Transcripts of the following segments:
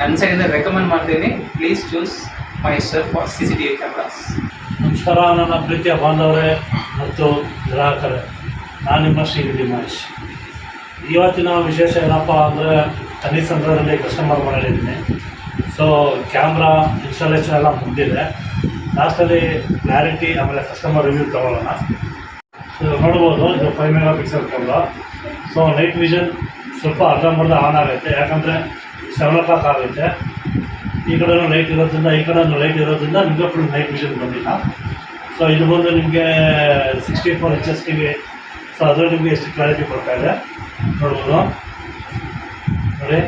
ನನ್ನ ಸೈಡಿಂದ ರೆಕಮೆಂಡ್ ಮಾಡ್ತೀನಿ. Please choose Maheshwar for C C T V cameras ನಮಸ್ಕಾರ, ನನ್ನ ಪ್ರೀತಿಯ ಬಾಂಧವರೇ ಮತ್ತು ಗ್ರಾಹಕರೇ. ನಾನು ನಿಮ್ಮ ಶ್ರೀನಿಧಿ ಮಹೇಶ್. ಇವತ್ತಿನ ವಿಶೇಷ ಏನಪ್ಪ ಅಂದರೆ ತನಿಸಂದ್ರದಲ್ಲಿ ಕಸ್ಟಮರ್ ಮಾಡಿದ್ದೀನಿ ಸೊ ಕ್ಯಾಮ್ರಾ ಇನ್ಸ್ಟಾಲೇಷನ್ ಎಲ್ಲ ಮುಗಿದಿದೆ. ಲಾಸ್ಟಲ್ಲಿ ಕ್ಲಾರಿಟಿ ಆಮೇಲೆ ಕಸ್ಟಮರ್ ರಿವ್ಯೂ ತೊಗೊಳ್ಳೋಣ. ಸೊ ನೋಡ್ಬೋದು, ಇದು five megapixel camera so night vision ಸ್ವಲ್ಪ ಅರ್ಧಂಬರ್ಧ ಆನ್ ಆಗುತ್ತೆ ಯಾಕಂದರೆ ಸೆವೆನ್ ಓ ಕ್ಲಾಕ್ ಆಗುತ್ತೆ ಈ ಕಡೆನೂ ಲೈಟ್ ಇರೋದ್ರಿಂದ, ಈ ಕಡೆನೂ ಲೈಟ್ ಇರೋದ್ರಿಂದ ನಿಮಗೆ ಫುಲ್ ನೈಟ್ ವಿಷನ್ ಬಂದಿಲ್ಲ. ಸೊ ಇದು ಬಂದು ನಿಮಗೆ sixty four H S T V so ಅದರಲ್ಲಿ ನಿಮಗೆ ಎಷ್ಟು ಕ್ಲಾರಿಟಿ ಕೊಡ್ತಾ ಇದೆ? ನೋಡ್ಬೋದು. ನೋಡಿ.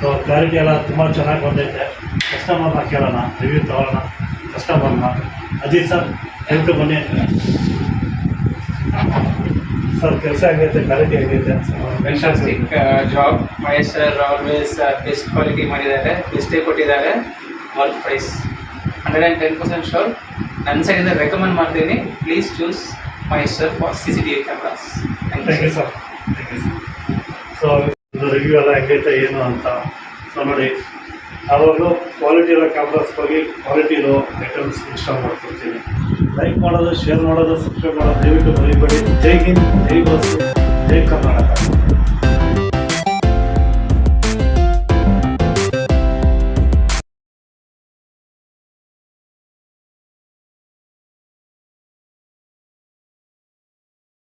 ಸೊ ಕ್ಲಾರಿಟಿ ಎಲ್ಲ ತುಂಬ ಚೆನ್ನಾಗಿ ಬಂದೈತೆ. ಕಸ್ಟಮರ್ನ ಕೇಳೋಣ ರಿವ್ಯೂ ತಗೊಳ್ಳೋಣ. ಕಸ್ಟಮರ್ನ ಅಜಿತ್ ಸರ್ ದಯವಿಟ್ಟು ಬನ್ನಿ. ಸರ್ ಕೆಲಸ ಆಗೈತೆ ಕ್ವಾಲಿಟಿ ಆಗೈತೆ fantastic job Mahesh sir always best quality ಮಾಡಿದ್ದಾರೆ. ಬೆಸ್ಟೇ ಕೊಟ್ಟಿದ್ದಾರೆ. Work price hundred and ten percent sure ನನ್ನ ಸೈಡಿಂದ ರೆಕಮೆಂಡ್ ಮಾಡ್ತೀನಿ. Please choose Mahesh sir for C C T V cameras thank you sir thank you sir so review ಎಲ್ಲ ಹೆಂಗೈತೆ ಏನು ಅಂತ. ಸೊ ನೋಡಿ. ಯಾವಾಗಲೂ ಕ್ವಾಲಿಟಿ ಇರೋ ಕ್ಯಾಮ್ರಾಸ್ ಹೋಗಿ ಕ್ವಾಲಿಟಿ ಇರೋ ಐಟಮ್ಸ್ ಇನ್ಸ್ಟಾಲ್ ಮಾಡ್ಕೊಡ್ತೀನಿ. ಲೈಕ್ ಮಾಡೋದು ಶೇರ್ ಮಾಡೋದು ಸಬ್ಸ್ಕ್ರೈಬ್ ಮಾಡೋದು ದಯವಿಟ್ಟು ಮರಿಬೇಡಿ. ಜೈ ಹಿಂದ್, ಜೈ ಬಸ್ ಜೈ ಕರ್ನಾಟಕ.